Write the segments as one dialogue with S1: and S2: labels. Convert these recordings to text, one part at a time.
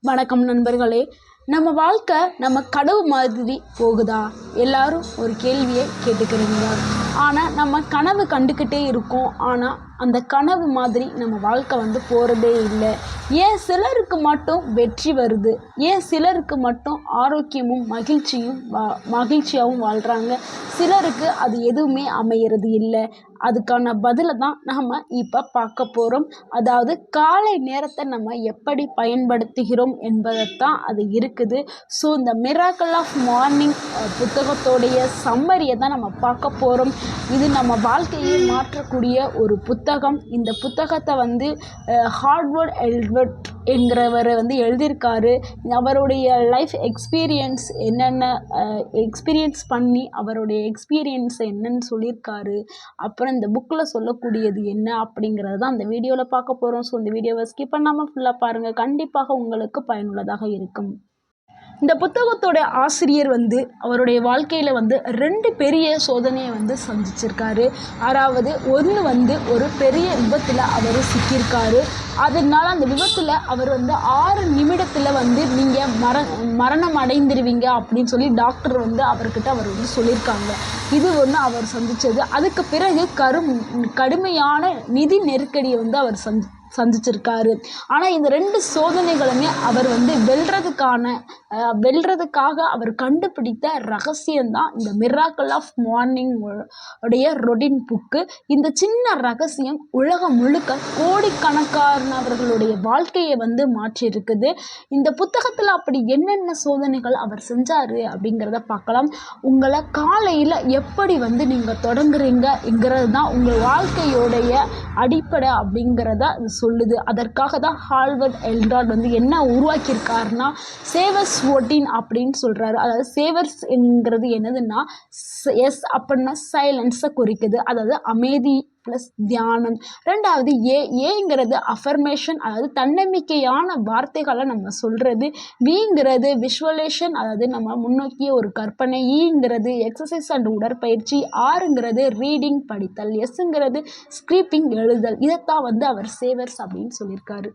S1: வணக்கம் நண்பர்களே. நம்ம வாழ்க்கை நம்ம கடவுள் மாதிரி போகுதா? எல்லாரும் ஒரு கேள்வியை கேட்டுக்கிறீங்க ஆனால் நம்ம கனவு கண்டுக்கிட்டே இருக்கோம். ஆனால் அந்த கனவு மாதிரி நம்ம வாழ்க்கை வந்து போகிறதே இல்லை. ஏன் சிலருக்கு மட்டும் வெற்றி வருது? ஏன் சிலருக்கு மட்டும் ஆரோக்கியமும் மகிழ்ச்சியும் வா மகிழ்ச்சியாகவும் வாழ்கிறாங்க சிலருக்கு அது எதுவுமே அமையிறது இல்லை. அதுக்கான பதிலை தான் நாம் இப்போ பார்க்க போகிறோம் அதாவது காலை நேரத்தை நம்ம எப்படி பயன்படுத்துகிறோம் என்பதைத்தான் அது இருக்குது. ஸோ இந்த மிராக்கல் ஆஃப் மார்னிங் புத்தகத்தோடைய சம்மரியை தான் நம்ம பார்க்க போகிறோம் இது நம்ம வாழ்க்கையை மாற்றக்கூடிய ஒரு புத்தகம். இந்த புத்தகத்தை வந்து ஹார்ட்வர்ட் எல்வர்ட் என்கிறவர் வந்து எழுதியிருக்காரு. அவருடைய லைஃப் எக்ஸ்பீரியன்ஸ் என்னென்ன எக்ஸ்பீரியன்ஸ் பண்ணி அவருடைய எக்ஸ்பீரியன்ஸ் என்னன்னு சொல்லியிருக்காரு. அப்புறம் இந்த புக்கில் சொல்லக்கூடியது என்ன அப்படிங்கிறது தான் அந்த வீடியோவில் பார்க்க போகிறோம் ஸோ இந்த வீடியோவை ஸ்கிப் பண்ணாமல் ஃபுல்லாக பாருங்கள் கண்டிப்பாக உங்களுக்கு பயனுள்ளதாக இருக்கும். இந்த புத்தகத்தோட ஆசிரியர் வந்து அவருடைய வாழ்க்கையில் வந்து ரெண்டு பெரிய சோதனையை வந்து சந்திச்சிருக்காரு. அதாவது ஒன்று வந்து ஒரு பெரிய விபத்தில் அவர் சிக்கியிருக்காரு. அதனால அந்த விபத்தில் அவர் வந்து ஆறு நிமிடத்தில் வந்து நீங்கள் மர மரணம் அடைந்துருவீங்க அப்படின்னு சொல்லி டாக்டர் வந்து அவர்கிட்ட அவர் வந்து சொல்லியிருக்காங்க. இது ஒன்று அவர் சந்தித்தது அதுக்கு பிறகு கரும் கடுமையான நிதி நெருக்கடியை வந்து அவர் சந்தி சந்திச்சிருக்காரு. ஆனால் இந்த ரெண்டு சோதனைகளுமே அவர் வந்து வெல்றதுக்கான வெல்றதுக்காக அவர் கண்டுபிடித்த ரகசியம்தான் இந்த மிராக்கல் ஆஃப் மார்னிங் உடைய ரொடின் புக்கு இந்த சின்ன ரகசியம் உலகம் முழுக்க கோடிக்கணக்கானவர்களுடைய வாழ்க்கையை வந்து மாற்றியிருக்குது. இந்த புத்தகத்தில் அப்படி என்னென்ன சோதனைகள் அவர் செஞ்சார் அப்படிங்கிறத பார்க்கலாம். உங்களை காலையில் எப்படி வந்து நீங்கள் தொடங்குறீங்கங்கிறது தான் உங்கள் வாழ்க்கையோடைய அடிப்படை அப்படிங்கிறத சொல்லுது. அதற்காக தான் ஹால்வர்ட் எல்டாட் வந்து என்ன உருவாக்கியிருக்காருனா சேவர்ஸ் ஓட்டின் அப்படின்னு சொல்கிறாரு அதாவது சேவர்ஸ் என்கிறது என்னதுன்னா எஸ் அப்படின்னா சைலன்ஸை குறிக்குது. அதாவது அமைதி ப்ளஸ் தியானம். ரெண்டாவது ஏ ஏங்கிறது அஃபர்மேஷன் அதாவது தன்னம்பிக்கையான வார்த்தைகளை நம்ம சொல்கிறது விங்கிறது விஷுவலேஷன் அதாவது நம்ம முன்னோக்கிய ஒரு கற்பனை. ஈங்கிறது எக்ஸசைஸ் அண்ட் உடற்பயிற்சி. ஆறுங்கிறது ரீடிங் படித்தல். எஸ்ங்கிறது ஸ்கிரீப்பிங் எழுதல். இதைத்தான் வந்து அவர் சேவர்ஸ் அப்படின்னு சொல்லியிருக்காரு.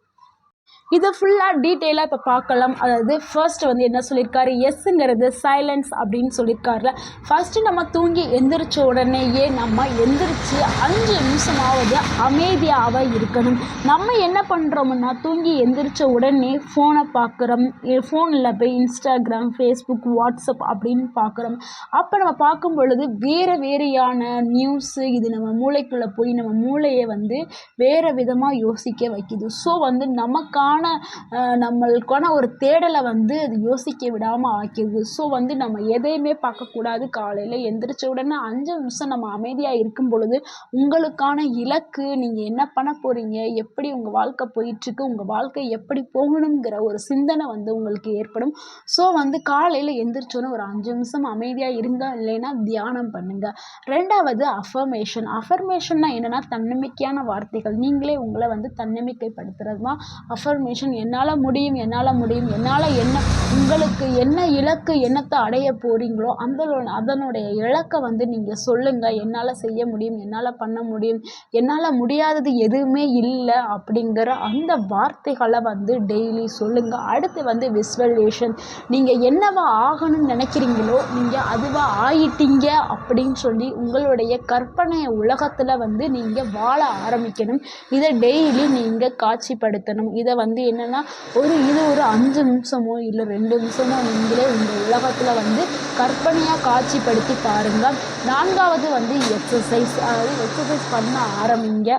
S1: இதை ஃபுல்லாக டீட்டெயிலாக இப்போ பார்க்கலாம். அதாவது ஃபர்ஸ்ட் வந்து என்ன சொல்லியிருக்காரு எஸ்ஸுங்கிறது சைலன்ஸ் அப்படின்னு சொல்லியிருக்காருல ஃபஸ்ட்டு நம்ம தூங்கி எந்திரிச்ச உடனேயே நம்ம எந்திரிச்சு அஞ்சு நிமிஷமாவது அமைதியாக இருக்கணும். நம்ம என்ன பண்ணுறோம்னா தூங்கி எந்திரிச்ச உடனே ஃபோனை பார்க்குறோம். ஃபோனில் போய் இன்ஸ்டாகிராம் ஃபேஸ்புக் வாட்ஸ்அப் அப்படின்னு பார்க்குறோம். அப்போ நம்ம பார்க்கும் பொழுது வேறு வேறையான நியூஸு இது நம்ம மூளைக்குள்ளே போய் நம்ம மூளையை வந்து வேறு விதமாக யோசிக்க வைக்குது. ஸோ வந்து நமக்கான நம்மளுக்கான ஒரு தேடலை வந்து அது யோசிக்க விடாமல் ஆக்கிடுது. ஸோ வந்து நம்ம எதையுமே பார்க்கக்கூடாது. காலையில் எந்திரிச்ச உடனே அஞ்சு நிமிஷம் நம்ம அமைதியாக இருக்கும் பொழுது உங்களுக்கான இலக்கு நீங்கள் என்ன பண்ண போகிறீங்க எப்படி உங்கள் வாழ்க்கை போயிட்டுருக்கு உங்கள் வாழ்க்கை எப்படி போகணுங்கிற ஒரு சிந்தனை வந்து உங்களுக்கு ஏற்படும். ஸோ வந்து காலையில் எந்திரிச்சோன்னு ஒரு அஞ்சு நிமிஷம் அமைதியாக இருந்தால் இல்லைன்னா தியானம் பண்ணுங்கள் ரெண்டாவது அஃபர்மேஷன் அஃபர்மேஷன்னா என்னென்னா தன்னம்பிக்கையான வார்த்தைகள். நீங்களே உங்களை வந்து தன்னம்பிக்கைப்படுத்துறது தான் அஃபர்மேஷன் என்னால் முடியும் என்னால் முடியும் என்னால் என்ன உங்களுக்கு என்ன இலக்கு என்னத்தை அடைய போகிறீங்களோ அந்த அதனுடைய இலக்கை வந்து நீங்கள் சொல்லுங்கள் என்னால் செய்ய முடியும் என்னால் பண்ண முடியும் என்னால் முடியாதது எதுவுமே இல்லை அப்படிங்கிற அந்த வார்த்தைகளை வந்து டெய்லி சொல்லுங்கள் அடுத்து வந்து விஸ்வலேஷன் நீங்கள் என்னவா ஆகணும்னு நினைக்கிறீங்களோ நீங்கள் அதுவாக ஆயிட்டீங்க அப்படின்னு சொல்லி உங்களுடைய கற்பனை உலகத்தில் வந்து நீங்கள் வாழ ஆரம்பிக்கணும். இதை டெய்லி நீங்கள் காட்சிப்படுத்தணும். இதை வந்து வந்து என்னென்னா ஒரு இது ஒரு அஞ்சு நிமிஷமோ இல்லை ரெண்டு நிமிஷமோ நீங்களே இந்த உலகத்தில் வந்து கற்பனையாக காட்சிப்படுத்தி பாருங்கள் நான்காவது வந்து எக்ஸசைஸ் அதாவது எக்ஸசைஸ் பண்ண ஆரம்பிங்க.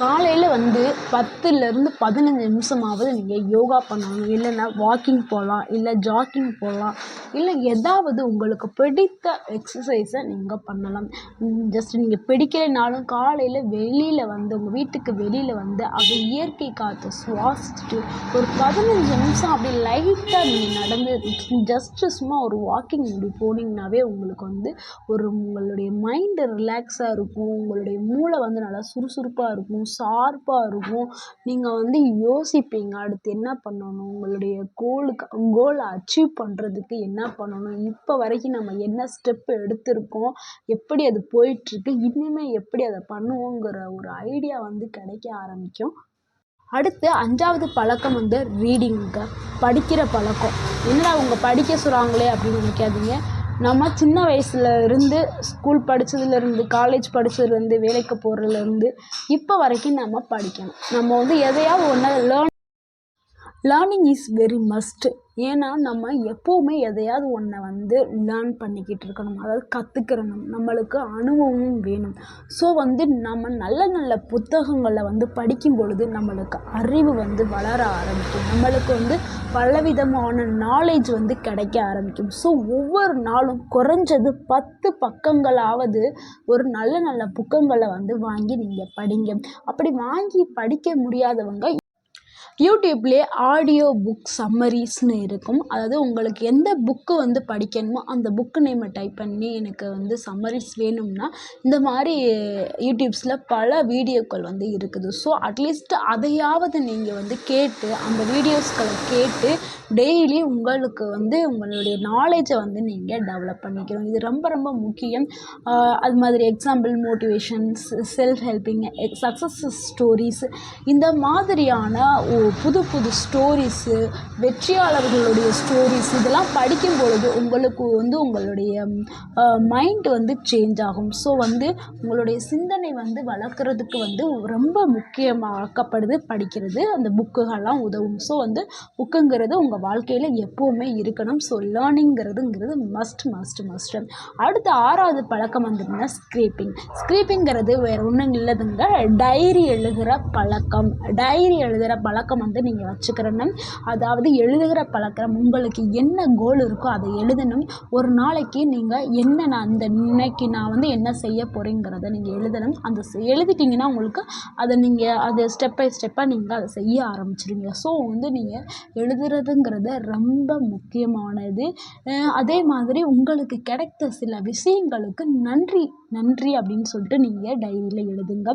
S1: காலையில் வந்து பத்துலேருந்து பதினஞ்சு நிமிஷமாவது நீங்கள் யோகா பண்ணணும். இல்லைன்னா வாக்கிங் போகலாம் இல்லை ஜாக்கிங் போகலாம் இல்லை ஏதாவது உங்களுக்கு பிடித்த எக்ஸசைஸை நீங்கள் பண்ணலாம். ஜஸ்ட் நீங்கள் பிடிக்கலைனாலும் காலையில் வெளியில் வந்து உங்கள் வீட்டுக்கு வெளியில் வந்து அப்படி இயற்கை காற்றை சுவாசிச்சுட்டு ஒரு பதினஞ்சு நிமிஷம் அப்படி லைட்டாக நீங்கள் நடந்து ஜஸ்ட்டு சும்மா ஒரு வாக்கிங் இப்படி போனீங்கன்னாவே உங்களுக்கு வந்து ஒரு உங்களுடைய மைண்டு ரிலாக்ஸாக இருக்கும். உங்களுடைய மூளை வந்து நல்லா சுறுசுறுப்பாக இருக்கும். ஷார்ப்பாக இருக்கும். நீங்கள் வந்து யோசிப்பீங்க அடுத்து என்ன பண்ணணும்? உங்களுடைய கோலுக்கு கோலை அச்சீவ் பண்ணுறதுக்கு என்ன பண்ணணும்? இப்போ வரைக்கும் நம்ம என்ன ஸ்டெப் எடுத்திருக்கோம்? எப்படி அது போயிட்டுருக்கு? இன்னுமே எப்படி அதை பண்ணுவோங்கிற ஒரு ஐடியா வந்து கிடைக்க ஆரம்பிக்கும். அடுத்து அஞ்சாவது பழக்கம் வந்து ரீடிங்க படிக்கிற பழக்கம். என்னடா அவங்க படிக்க சொல்கிறாங்களே அப்படின்னு நினைக்காதீங்க. நம்ம சின்ன வயசுல இருந்து ஸ்கூல் படித்ததுலேருந்து காலேஜ் படித்ததுலேருந்து வேலைக்கு போகிறதுலேருந்து இப்போ வரைக்கும் நம்ம படிக்கணும். நம்ம வந்து எதையாவது ஒன்று learn learning is very must ஏன்னா நம்ம எப்போவுமே எதையாவது ஒன்றை வந்து லேர்ன் பண்ணிக்கிட்டு இருக்கணும். அதாவது கற்றுக்கிறணும் நம்மளுக்கு அனுபவமும் வேணும். ஸோ வந்து நம்ம நல்ல நல்ல புத்தகங்களை வந்து படிக்கும் பொழுது நம்மளுக்கு அறிவு வந்து வளர ஆரம்பிக்கும். நம்மளுக்கு வந்து பலவிதமான நாலேஜ் வந்து கிடைக்க ஆரம்பிக்கும். ஸோ ஒவ்வொரு நாளும் குறைஞ்சது பத்து பக்கங்களாவது ஒரு நல்ல நல்ல புக்கங்களை வந்து வாங்கி நீங்கள் படிங்க. அப்படி வாங்கி படிக்க முடியாதவங்க யூடியூப்லேயே ஆடியோ புக் சம்மரிஸ்னு இருக்கும். அதாவது உங்களுக்கு எந்த புக்கு வந்து படிக்கணுமோ அந்த புக்கு நேமை டைப் பண்ணி எனக்கு வந்து சம்மரிஸ் வேணும்னா இந்த மாதிரி யூடியூப்ஸில் பல வீடியோக்கள் வந்து இருக்குது. ஸோ அட்லீஸ்ட் அதையாவது நீங்கள் வந்து கேட்டு அந்த வீடியோஸ்களை கேட்டு டெய்லி உங்களுக்கு வந்து உங்களுடைய நாலேஜை வந்து நீங்கள் டெவலப் பண்ணிக்கணும். இது ரொம்ப ரொம்ப முக்கியம். அது மாதிரி example motivations self helping success stories இந்த மாதிரியான ஒரு புது புது ஸ்டோரிஸு வெற்றியாளர்களுடைய ஸ்டோரிஸ் இதெல்லாம் படிக்கும் பொழுது உங்களுக்கு வந்து உங்களுடைய மைண்ட் வந்து சேஞ்ச் ஆகும். ஸோ வந்து உங்களுடைய சிந்தனை வந்து வளர்க்குறதுக்கு வந்து ரொம்ப முக்கியமாக்கப்படுது படிக்கிறது அந்த புக்குகள்லாம் உதவும். ஸோ வந்து புக்குங்கிறது உங்கள் வாழ்க்கையில் எப்போவுமே இருக்கணும். ஸோ லேர்னிங்கிறதுங்கிறது மஸ்ட் மஸ்ட் மஸ்ட் அடுத்த ஆறாவது பழக்கம் வந்துங்கன்னா ஸ்க்ரீப்பிங் ஸ்க்ரீப்பிங்கிறது வேறு ஒன்றும் இல்லைதுங்க டைரி எழுதுகிற பழக்கம். டைரி எழுதுகிற பழக்கம் வந்து நீங்கள் வச்சுக்கிறணும் அதாவது எழுதுகிற பழக்கம் உங்களுக்கு என்ன கோல் இருக்கோ அதை எழுதணும். ஒரு நாளைக்கு நீங்கள் என்ன நான் இந்த இன்னைக்கு நான் வந்து என்ன செய்ய போகிறேங்கிறத நீங்கள் எழுதணும். அந்த எழுதிட்டிங்கன்னா உங்களுக்கு அதை நீங்கள் அது ஸ்டெப் பை ஸ்டெப்பாக நீங்கள் அதை செய்ய ஆரம்பிச்சிருங்க ஸோ வந்து நீங்கள் எழுதுறதுங்கிறது ரொம்ப முக்கியமானது. அதே மாதிரி உங்களுக்கு கிடைத்த சில விஷயங்களுக்கு நன்றி நன்றி அப்படின்னு சொல்லிட்டு நீங்கள் டைரியில் எழுதுங்க.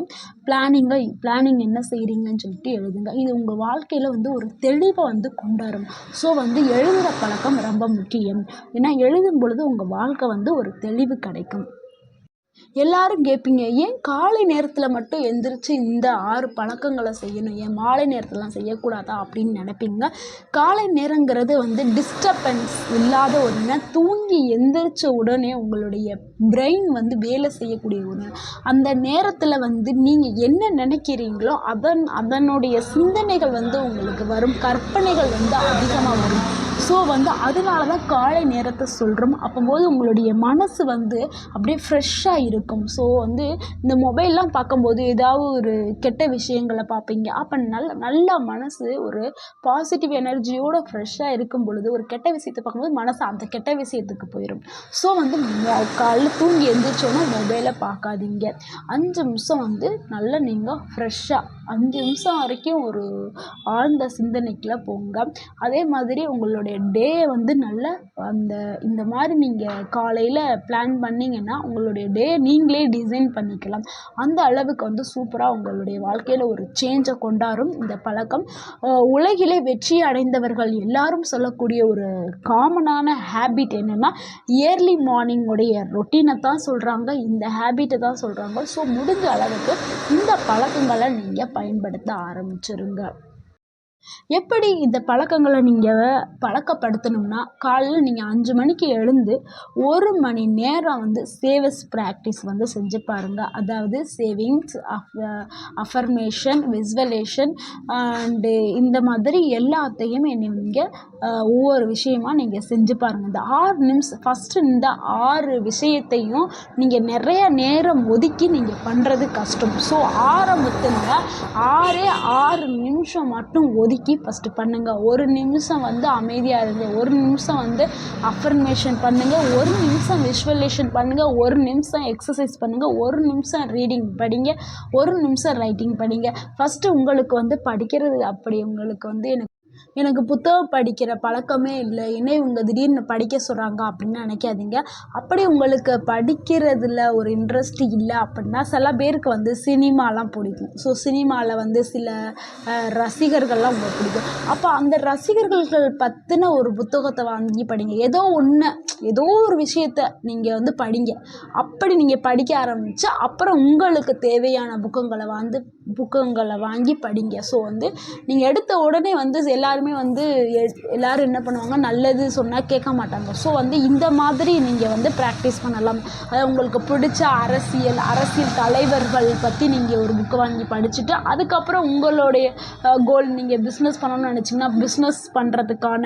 S1: பிளானிங்கை பிளானிங் என்ன செய்கிறீங்கன்னு சொல்லிட்டு எழுதுங்க. இது உங்கள் வாழ்க்கையில் வந்து ஒரு தெளிவை வந்து கொண்டாடும். ஸோ வந்து எழுதுகிற பழக்கம் ரொம்ப முக்கியம். ஏன்னா எழுதும் பொழுது உங்கள் வாழ்க்கை வந்து ஒரு தெளிவு கிடைக்கும். எல்லாரும் கேட்பீங்க ஏன் காலை நேரத்தில் மட்டும் எந்திரிச்சு இந்த ஆறு பழக்கங்களை செய்யணும்? ஏன் மாலை நேரத்துலலாம் செய்யக்கூடாதா? அப்படின்னு நினைப்பீங்க. காலை நேரங்கிறது வந்து டிஸ்டர்பன்ஸ் இல்லாத ஒரு நேரம் தூங்கி எந்திரிச்ச உடனே உங்களுடைய பிரெயின் வந்து வேலை செய்யக்கூடிய ஒரு நேரம் அந்த நேரத்தில் வந்து நீங்கள் என்ன நினைக்கிறீங்களோ அதன் அதனுடைய சிந்தனைகள் வந்து உங்களுக்கு வரும். கற்பனைகள் வந்து அதிகமாக வரும். ஸோ வந்து அதனால தான் காலை நேரத்தை சொல்கிறோம் அப்போம்போது உங்களுடைய மனசு வந்து அப்படியே ஃப்ரெஷ்ஷாக இருக்கும். ஸோ வந்து இந்த மொபைல்லாம் பார்க்கும்போது ஏதாவது ஒரு கெட்ட விஷயங்களை பார்ப்பீங்க. அப்போ நல்ல நல்லா மனசு ஒரு பாசிட்டிவ் எனர்ஜியோடு ஃப்ரெஷ்ஷாக இருக்கும் பொழுது ஒரு கெட்ட விஷயத்தை பார்க்கும்போது மனசு அந்த கெட்ட விஷயத்துக்கு போயிடும் ஸோ வந்து மொ- காலைல தூங்கி எழுந்திரிச்சோன்னா மொபைலை பார்க்காதீங்க. அஞ்சு நிமிஷம் வந்து நல்லா நீங்கள் ஃப்ரெஷ்ஷாக அஞ்சு நிமிஷம் வரைக்கும் ஒரு ஆழ்ந்த சிந்தனைக்குள்ளே போங்க. அதே மாதிரி உங்களுடைய டேயை வந்து நல்ல அந்த இந்த மாதிரி நீங்கள் காலையில் பிளான் பண்ணிங்கன்னா உங்களுடைய டே நீங்களே டிசைன் பண்ணிக்கலாம். அந்த அளவுக்கு வந்து சூப்பராக உங்களுடைய வாழ்க்கையில் ஒரு சேஞ்சை கொண்டாடும் இந்த பழக்கம். உலகிலே வெற்றி அடைந்தவர்கள் எல்லாரும் சொல்லக்கூடிய ஒரு காமனான ஹேபிட் என்னென்னா இயர்லி மார்னிங்குடைய ரொட்டீனை தான் சொல்கிறாங்க இந்த ஹேபிட்டை தான் சொல்கிறாங்க ஸோ முடிஞ்ச அளவுக்கு இந்த பழக்கங்களை நீங்கள் பயன்படுத்த ஆரம்பிச்சிருங்க. எப்படி இந்த பழக்கங்களை நீங்கள் பழக்கப்படுத்தணும்னா காலையில் நீங்கள் அஞ்சு மணிக்கு எழுந்து ஒரு மணி நேரம் வந்து சேவஸ் ப்ராக்டிஸ் வந்து செஞ்சு பாருங்கள் அதாவது சேவிங்ஸ் அஃபர்மேஷன் விஸ்வலேஷன் அண்டு இந்த மாதிரி எல்லாத்தையும் நீங்கள் ஒவ்வொரு விஷயமா நீங்கள் செஞ்சு பாருங்கள் இந்த ஆறு நிமிஷம் ஃபஸ்ட்டு இந்த ஆறு விஷயத்தையும் நீங்கள் நிறைய நேரம் ஒதுக்கி நீங்கள் பண்ணுறது கஷ்டம். ஸோ ஆரம்பத்தில் ஆறே ஆறு நிமிஷம் மட்டும் ஒதுக்கி ஃபஸ்ட்டு பண்ணுங்கள் ஒரு நிமிஷம் வந்து அமைதியாக இருங்க. ஒரு நிமிஷம் வந்து அஃபர்மேஷன் பண்ணுங்கள் ஒரு நிமிஷம் விஷுவலேஷன் பண்ணுங்கள் ஒரு நிமிஷம் எக்ஸசைஸ் பண்ணுங்கள் ஒரு நிமிஷம் ரீடிங் படிங்க. ஒரு நிமிஷம் ரைட்டிங் படிங்க. ஃபஸ்ட்டு உங்களுக்கு வந்து படிக்கிறது அப்படி. உங்களுக்கு வந்து எனக்கு எனக்கு புத்தகம் படிக்கிற பழக்கமே இல்லை. என்ன இவங்க திடீர்னு படிக்க சொல்கிறாங்க அப்படின்னு நினைக்காதீங்க. அப்படி உங்களுக்கு படிக்கிறதுல ஒரு இன்ட்ரெஸ்ட் இல்லை அப்படின்னா சில பேருக்கு வந்து சினிமாலாம் பிடிக்கும். ஸோ சினிமாவில் வந்து சில ரசிகர்கள்லாம் உங்களுக்கு பிடிக்கும். அப்போ அந்த ரசிகர்கள் பற்றின ஒரு புத்தகத்தை வாங்கி படிங்க. ஏதோ ஒன்று ஏதோ ஒரு விஷயத்த நீங்கள் வந்து படிங்க. அப்படி நீங்கள் படிக்க ஆரம்பித்தா அப்புறம் உங்களுக்கு தேவையான புக்குங்களை வந்து புக்குங்களை வாங்கி படிங்க. ஸோ வந்து நீங்கள் எடுத்த உடனே வந்து எல்லாருமே வந்து எ எல்லோரும் என்ன பண்ணுவாங்க? நல்லது சொன்னால் கேட்க மாட்டாங்க. ஸோ வந்து இந்த மாதிரி நீங்கள் வந்து ப்ராக்டிஸ் பண்ணலாம். அதாவது உங்களுக்கு பிடிச்ச அரசியல் அரசியல் தலைவர்கள் பற்றி நீங்கள் ஒரு புக்கு வாங்கி படிச்சுட்டு அதுக்கப்புறம் உங்களுடைய கோல் நீங்கள் பிஸ்னஸ் பண்ணணும்னு நினச்சிங்கன்னா பிஸ்னஸ் பண்ணுறதுக்கான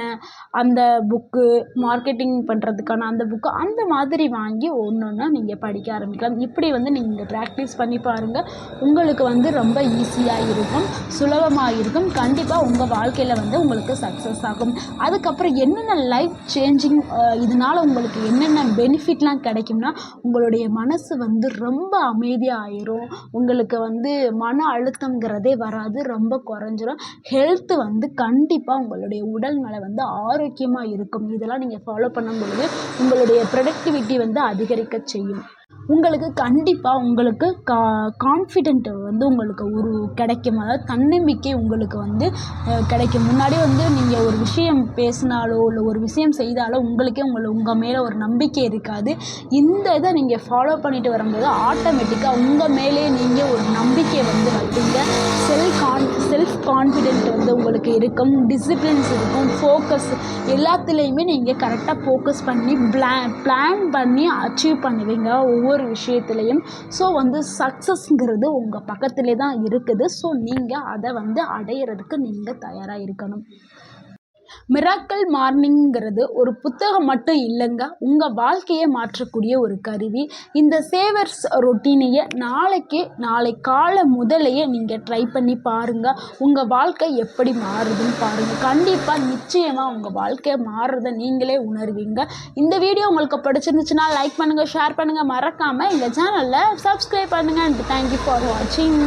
S1: அந்த புக்கு மார்க்கெட்டிங் பண்ணுறதுக்கான அந்த புக்கு அந்த மாதிரி வாங்கி ஒன்று ஒன்றா நீங்கள் படிக்க ஆரம்பிக்கலாம். இப்படி வந்து நீங்கள் ப்ராக்டிஸ் பண்ணி பாருங்கள் உங்களுக்கு வந்து ரொம்ப ரொம்ப ஈஸியாக இருக்கும் சுலபமாக இருக்கும் கண்டிப்பாக உங்கள் வாழ்க்கையில் வந்து உங்களுக்கு சக்ஸஸ் ஆகும். அதுக்கப்புறம் என்னென்ன லைஃப் சேஞ்சிங் இதனால் உங்களுக்கு என்னென்ன பெனிஃபிட்லாம் கிடைக்கும்னா உங்களுடைய மனசு வந்து ரொம்ப அமைதியாகிரும் உங்களுக்கு வந்து மன அழுத்தங்கிறதே வராது ரொம்ப குறைஞ்சிரும். ஹெல்த்து வந்து கண்டிப்பாக உங்களுடைய உடல் வந்து ஆரோக்கியமாக இருக்கும். இதெல்லாம் நீங்கள் ஃபாலோ பண்ணும் பொழுது உங்களுடைய ப்ரொடக்டிவிட்டி வந்து அதிகரிக்க செய்யும். உங்களுக்கு கண்டிப்பாக உங்களுக்கு கா கான்ஃபிடென்ட் வந்து உங்களுக்கு ஒரு கிடைக்கும். அதாவது தன்னம்பிக்கை உங்களுக்கு வந்து கிடைக்கும். முன்னாடி வந்து நீங்கள் ஒரு விஷயம் பேசினாலோ இல்லை ஒரு விஷயம் செய்தாலோ உங்களுக்கே உங்களை உங்கள் மேலே ஒரு நம்பிக்கை இருக்காது. இந்த இதை நீங்கள் ஃபாலோ பண்ணிட்டு வரும்போது ஆட்டோமேட்டிக்காக உங்கள் மேலே நீங்கள் ஒரு நம்பிக்கை வந்து வைப்பீங்க. செல்ஃப் கான் செல்ஃப் கான்ஃபிடென்ட் வந்து உங்களுக்கு இருக்கும் டிசிப்ளின்ஸ் இருக்கும் ஃபோக்கஸ் எல்லாத்துலேயுமே நீங்கள் கரெக்டாக ஃபோக்கஸ் பண்ணி பிளான் பிளான் பண்ணி அச்சீவ் பண்ணுவீங்க ஒவ்வொரு விஷயத்துலையும். ஸோ வந்து சக்ஸஸ்ங்கிறது உங்கள் பக்கத்திலே தான் இருக்குது. ஸோ நீங்கள் அதை வந்து அடையிறதுக்கு நீங்கள் தயாராக இருக்கணும். மிராக்கல் மார்னிங்கிறது ஒரு புத்தகம் மட்டும் இல்லைங்க. உங்கள் வாழ்க்கையை மாற்றக்கூடிய ஒரு கருவி. இந்த சேவர்ஸ் ரொட்டீனையை நாளைக்கு நாளை காலை முதலையே நீங்கள் ட்ரை பண்ணி பாருங்கள் உங்கள் வாழ்க்கை எப்படி மாறுதுன்னு பாருங்கள் கண்டிப்பாக நிச்சயமாக உங்கள் வாழ்க்கையை மாறுறதை நீங்களே உணர்வீங்க. இந்த வீடியோ உங்களுக்கு பிடிச்சிருந்துச்சுன்னா லைக் பண்ணுங்கள் ஷேர் பண்ணுங்கள் மறக்காமல் எங்கள் சேனலில் சப்ஸ்கிரைப் பண்ணுங்கள் அண்ட் தேங்க்யூ ஃபார் வாட்சிங்